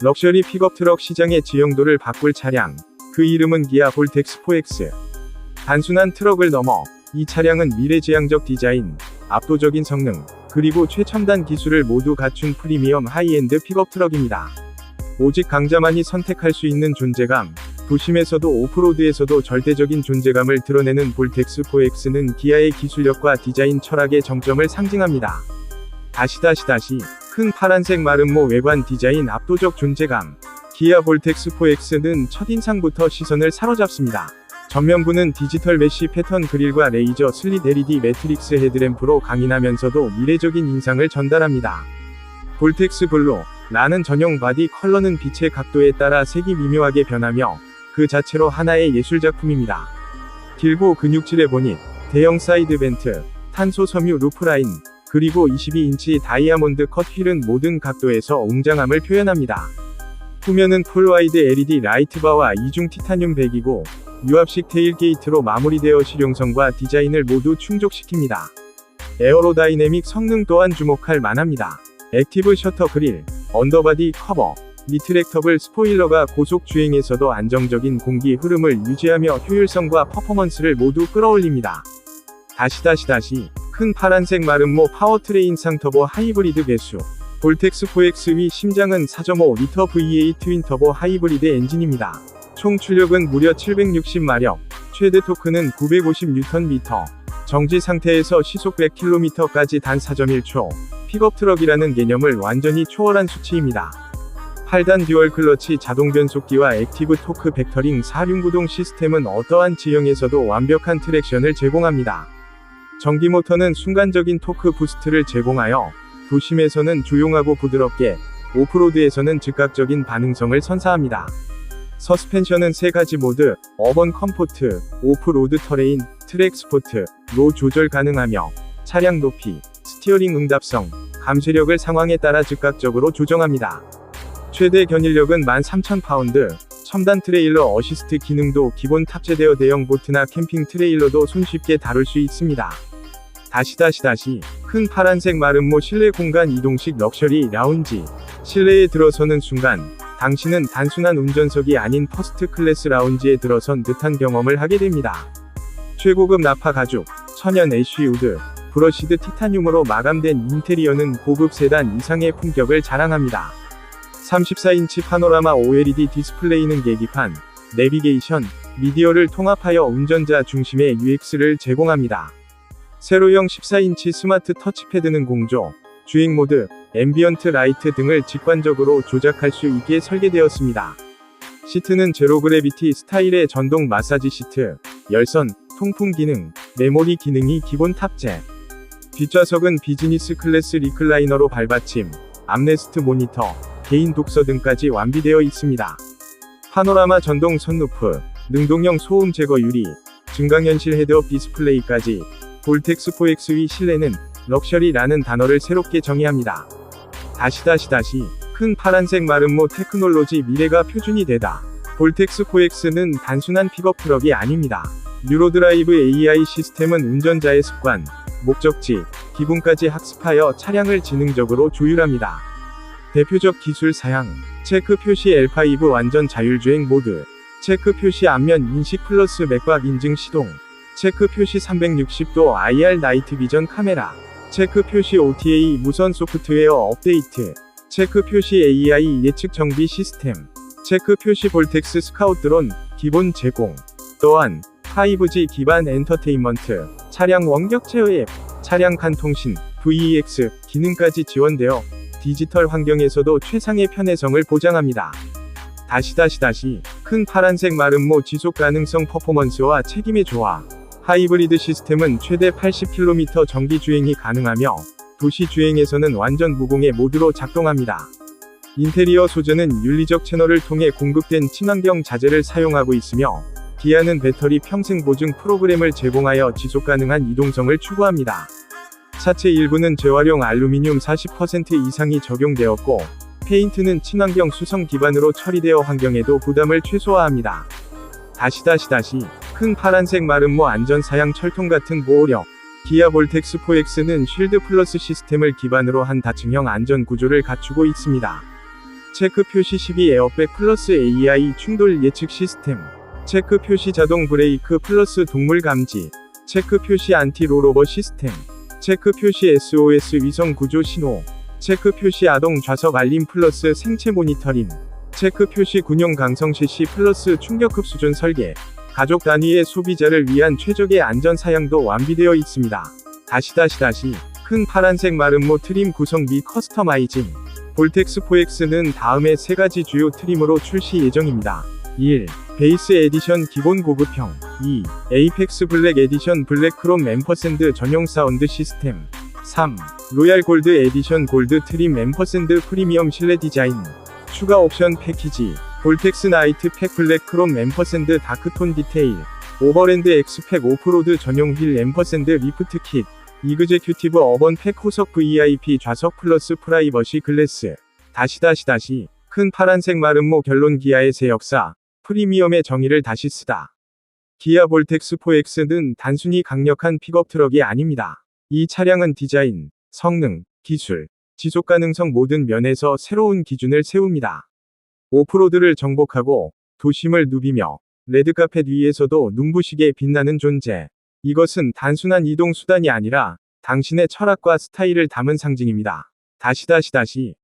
럭셔리 픽업 트럭 시장의 지형도를 바꿀 차량. 그 이름은 기아 볼텍스 4X. 단순한 트럭을 넘어 이 차량은 미래지향적 디자인, 압도적인 성능, 그리고 최첨단 기술을 모두 갖춘 프리미엄 하이엔드 픽업 트럭입니다. 오직 강자만이 선택할 수 있는 존재감, 도심에서도 오프로드에서도 절대적인 존재감을 드러내는 볼텍스 4X는 기아의 기술력과 디자인 철학의 정점을 상징합니다. 다시 다시 다시 큰 파란색 마름모 외관 디자인 압도적 존재감. 기아 볼텍스 4X는 첫인상부터 시선을 사로잡습니다. 전면부는 디지털 메쉬 패턴 그릴과 레이저 슬릿 LED 매트릭스 헤드램프로 강인하면서도 미래적인 인상을 전달합니다. 볼텍스 블루 라는 전용 바디 컬러는 빛의 각도에 따라 색이 미묘하게 변하며 그 자체로 하나의 예술작품입니다. 길고 근육질의 보닛, 대형 사이드 벤트, 탄소 섬유 루프라인, 그리고 22인치 다이아몬드 컷 휠은 모든 각도에서 웅장함을 표현합니다. 후면은 풀와이드 LED 라이트바와 이중 티타늄 백이고 유압식 테일게이트로 마무리되어 실용성과 디자인을 모두 충족시킵니다. 에어로다이내믹 성능 또한 주목할 만합니다. 액티브 셔터 그릴, 언더바디 커버, 리트렉터블 스포일러가 고속 주행에서도 안정적인 공기 흐름을 유지하며 효율성과 퍼포먼스를 모두 끌어올립니다. 다시 다시 다시 큰 파란색 마름모 파워트레인 상터보 하이브리드 배수 볼텍스 4X 위 심장은 4.5L V8 트윈터보 하이브리드 엔진입니다. 총 출력은 무려 760마력, 최대 토크는 950Nm, 정지 상태에서 시속 100km까지 단 4.1초, 픽업 트럭이라는 개념을 완전히 초월한 수치입니다. 8단 듀얼 클러치 자동 변속기와 액티브 토크 벡터링 4륜 구동 시스템은 어떠한 지형에서도 완벽한 트랙션을 제공합니다. 전기 모터는 순간적인 토크 부스트를 제공하여 도심에서는 조용하고 부드럽게, 오프로드에서는 즉각적인 반응성을 선사합니다. 서스펜션은 세 가지 모드, 어번 컴포트, 오프로드 터레인, 트랙 스포트, 로 조절 가능하며 차량 높이, 스티어링 응답성, 감쇄력을 상황에 따라 즉각적으로 조정합니다. 최대 견인력은 13,000파운드, 첨단 트레일러 어시스트 기능도 기본 탑재되어 대형 보트나 캠핑 트레일러도 손쉽게 다룰 수 있습니다. 다시 다시 다시 큰 파란색 마름모 실내 공간 이동식 럭셔리 라운지 실내에 들어서는 순간 당신은 단순한 운전석이 아닌 퍼스트 클래스 라운지에 들어선 듯한 경험을 하게 됩니다. 최고급 나파 가죽, 천연 애쉬 우드, 브러시드 티타늄으로 마감된 인테리어는 고급 세단 이상의 품격을 자랑합니다. 34인치 파노라마 OLED 디스플레이는 계기판, 내비게이션, 미디어를 통합하여 운전자 중심의 UX를 제공합니다. 세로형 14인치 스마트 터치패드는 공조, 주행 모드, 앰비언트 라이트 등을 직관적으로 조작할 수 있게 설계되었습니다. 시트는 제로 그래비티 스타일의 전동 마사지 시트, 열선, 통풍 기능, 메모리 기능이 기본 탑재. 뒷좌석은 비즈니스 클래스 리클라이너로 발받침, 암레스트 모니터, 개인 독서 등까지 완비되어 있습니다. 파노라마 전동 선루프, 능동형 소음 제거 유리, 증강현실 헤드업 디스플레이까지 볼텍스 4X의 실내는 럭셔리라는 단어를 새롭게 정의합니다. 다시 다시 다시 큰 파란색 마름모 테크놀로지 미래가 표준이 되다. 볼텍스 4X는 단순한 픽업 트럭이 아닙니다. 뉴로드라이브 AI 시스템은 운전자의 습관, 목적지, 기분까지 학습하여 차량을 지능적으로 조율합니다. 대표적 기술 사양, 체크 표시 L5 완전 자율주행 모드, 체크 표시 앞면 인식 플러스 맥박 인증 시동, 체크 표시 360도 IR 나이트 비전 카메라, 체크 표시 OTA 무선 소프트웨어 업데이트, 체크 표시 AI 예측 정비 시스템, 체크 표시 볼텍스 스카우트 드론 기본 제공. 또한 5G 기반 엔터테인먼트, 차량 원격 제어 앱, 차량 간 통신, VEX 기능까지 지원되어 디지털 환경에서도 최상의 편의성을 보장합니다. 다시 다시 다시 큰 파란색 마름모 지속 가능성 퍼포먼스와 책임의 조화. 하이브리드 시스템은 최대 80km 전기 주행이 가능하며 도시 주행에서는 완전 무공해 모드로 작동합니다. 인테리어 소재는 윤리적 채널을 통해 공급된 친환경 자재를 사용하고 있으며 기아는 배터리 평생 보증 프로그램을 제공하여 지속 가능한 이동성을 추구합니다. 차체 일부는 재활용 알루미늄 40% 이상이 적용되었고 페인트는 친환경 수성 기반으로 처리되어 환경에도 부담을 최소화합니다. 다시 다시 다시 큰 파란색 마름모 안전 사양 철통 같은 보호력 기아 볼텍스 4X는 쉴드 플러스 시스템을 기반으로 한 다층형 안전 구조를 갖추고 있습니다. 체크 표시 12 에어백 플러스 AI 충돌 예측 시스템. 체크 표시 자동 브레이크 플러스 동물 감지. 체크 표시 안티 롤오버 시스템. 체크 표시 SOS 위성 구조 신호. 체크 표시 아동 좌석 알림 플러스 생체 모니터링. 체크 표시 군용 강성 CC 플러스 충격급 수준 설계. 가족 단위의 소비자를 위한 최적의 안전 사양도 완비되어 있습니다. 다시 다시 다시 큰 파란색 마름모 트림 구성 및 커스터마이징. 볼텍스 4X는 다음에 세 가지 주요 트림으로 출시 예정입니다. 1. 베이스 에디션 기본 고급형 2. 에이펙스 블랙 에디션 블랙 크롬 앰퍼샌드 전용 사운드 시스템 3. 로얄 골드 에디션 골드 트림 앰퍼샌드 프리미엄 실내 디자인 추가 옵션 패키지 볼텍스 나이트 팩 블랙 크롬 앰퍼샌드 다크톤 디테일 오버랜드 엑스팩 오프로드 전용 휠 앰퍼샌드 리프트 킷 이그제큐티브 어번 팩 호석 VIP 좌석 플러스 프라이버시 글래스 다시 다시 다시 큰 파란색 마름모 결론 기아의 새 역사 프리미엄의 정의를 다시 쓰다. 기아 볼텍스 4X는 단순히 강력한 픽업 트럭이 아닙니다. 이 차량은 디자인, 성능, 기술, 지속 가능성 모든 면에서 새로운 기준을 세웁니다. 오프로드를 정복하고 도심을 누비며 레드카펫 위에서도 눈부시게 빛나는 존재. 이것은 단순한 이동 수단이 아니라 당신의 철학과 스타일을 담은 상징입니다. 다시 다시 다시